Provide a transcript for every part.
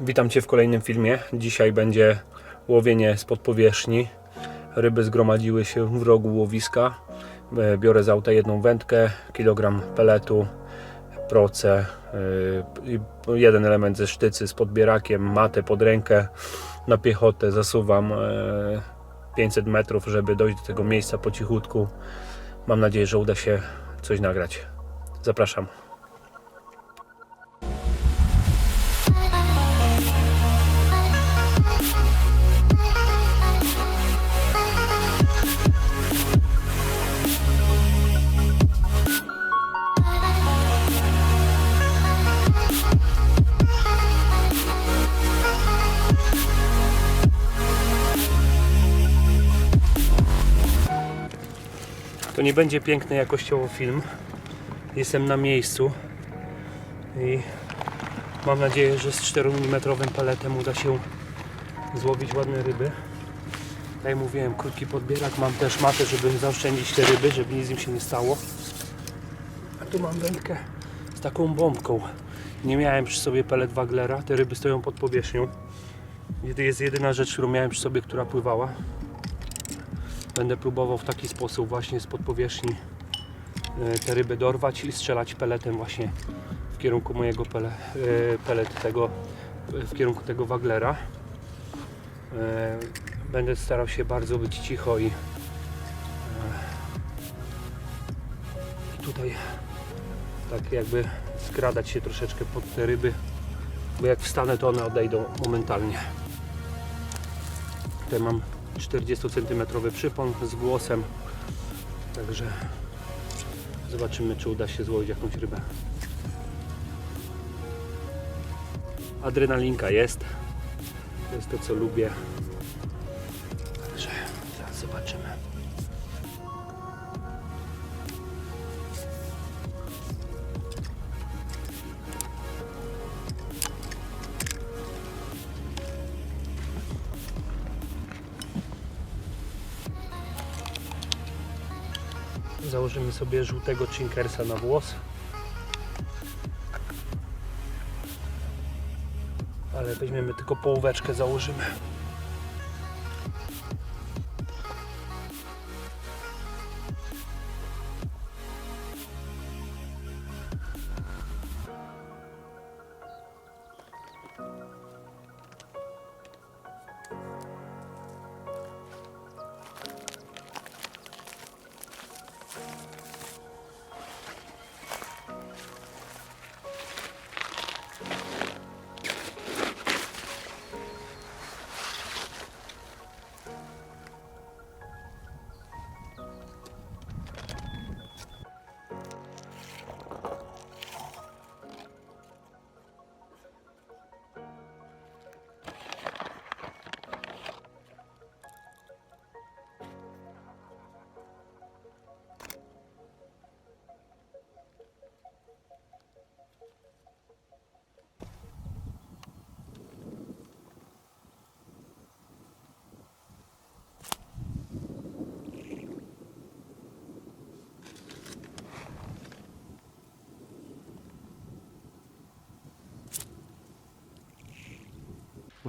Witam Cię w kolejnym filmie. Dzisiaj będzie łowienie spod powierzchni. Ryby zgromadziły się w rogu łowiska. E, Biorę z auta jedną wędkę, kilogram peletu, proce, e, jeden element ze sztycy z podbierakiem, matę pod rękę. Na piechotę zasuwam e, 500 metrów, żeby dojść do tego miejsca po cichutku. Mam nadzieję, że uda się coś nagrać. Zapraszam. To nie będzie piękny jakościowo film. Jestem na miejscu i mam nadzieję, że z 4 mm paletem uda się złowić ładne ryby. Tak jak mówiłem, krótki podbierak. Mam też matę, żeby zaoszczędzić te ryby, żeby nic im się nie stało. A tu mam wędkę z taką bombką. Nie miałem przy sobie pelet Waglera. Te ryby stoją pod powierzchnią. To jest jedyna rzecz, którą miałem przy sobie, która pływała. Będę próbował w taki sposób właśnie spod powierzchni e, te ryby dorwać i strzelać peletem właśnie w kierunku mojego pele, e, pelet tego, w kierunku tego waglera. E, Będę starał się bardzo być cicho i, tutaj tak jakby skradać się troszeczkę pod te ryby, bo jak wstanę to one odejdą momentalnie. Tutaj mam 40 cm przypon z głosem. Także zobaczymy, czy uda się złowić jakąś rybę. Adrenalinka jest. To jest to, co lubię. Także zaraz zobaczymy. Założymy sobie żółtego chinkersa na włos. Ale weźmiemy tylko połóweczkę, założymy.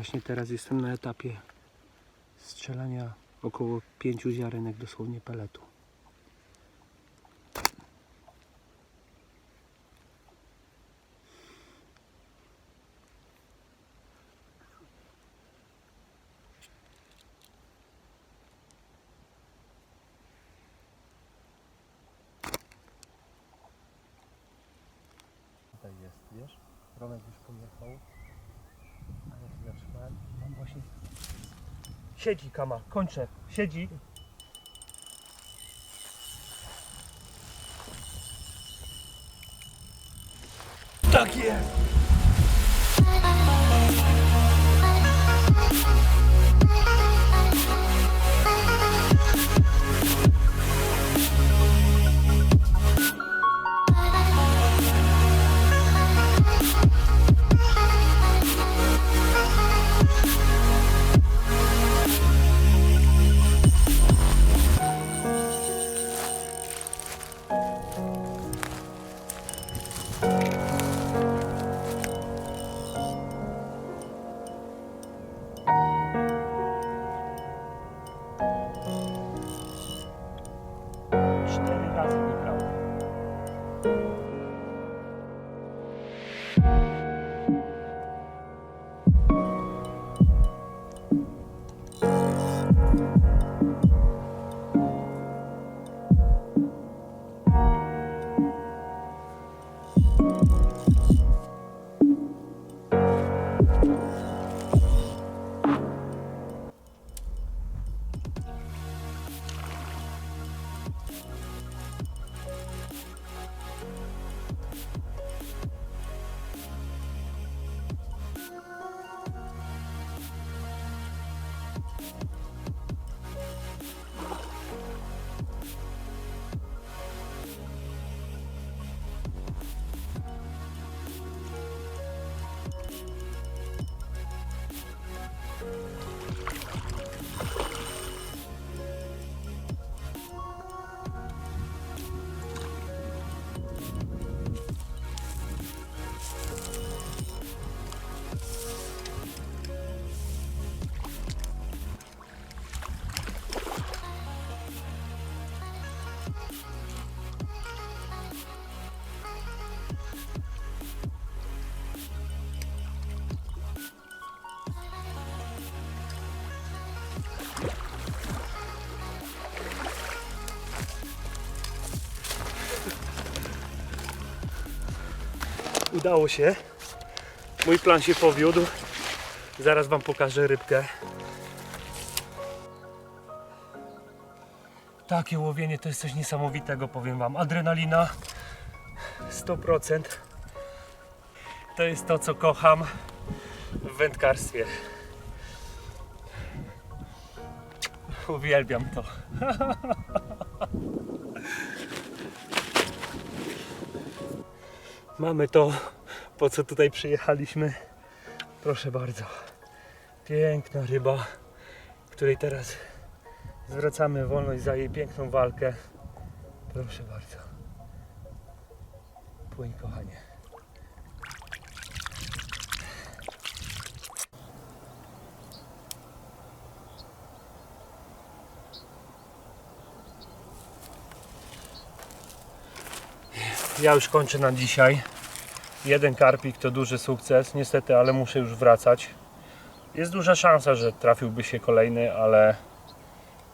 Właśnie teraz jestem na etapie strzelania około pięciu ziarenek dosłownie peletu. Tutaj jest, wiesz? Romek już pojechał. Mam właśnie. Siedzi kama, kończę. Siedzi. Tak jest! you Udało się. Mój plan się powiódł. Zaraz Wam pokażę rybkę. Takie łowienie to jest coś niesamowitego, powiem Wam. Adrenalina 100%. To jest to, co kocham w wędkarstwie. Uwielbiam to. Mamy to, po co tutaj przyjechaliśmy. Proszę bardzo. Piękna ryba, której teraz zwracamy wolność za jej piękną walkę. Proszę bardzo. Płyń, kochanie. Ja już kończę na dzisiaj. Jeden karpik to duży sukces, niestety, ale muszę już wracać. Jest duża szansa, że trafiłby się kolejny, ale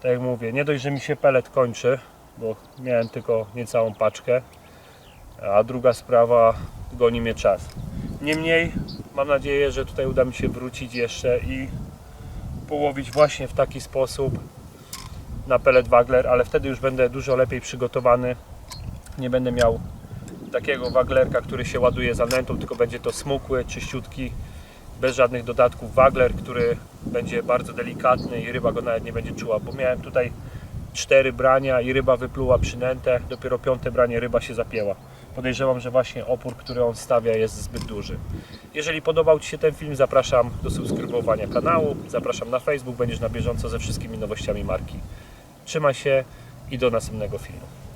tak jak mówię, nie dość, że mi się pelet kończy, bo miałem tylko niecałą paczkę, a druga sprawa, goni mnie czas. Niemniej mam nadzieję, że tutaj uda mi się wrócić jeszcze i połowić właśnie w taki sposób na pelet wagler, ale wtedy już będę dużo lepiej przygotowany. Nie będę miał takiego waglerka, który się ładuje zanętą, tylko będzie to smukły, czyściutki, bez żadnych dodatków wagler, który będzie bardzo delikatny i ryba go nawet nie będzie czuła, bo miałem tutaj cztery brania i ryba wypluła przynętę, dopiero piąte branie ryba się zapięła. Podejrzewam, że właśnie opór, który on stawia jest zbyt duży. Jeżeli podobał Ci się ten film, zapraszam do subskrybowania kanału, zapraszam na Facebook, będziesz na bieżąco ze wszystkimi nowościami marki. Trzymaj się i do następnego filmu.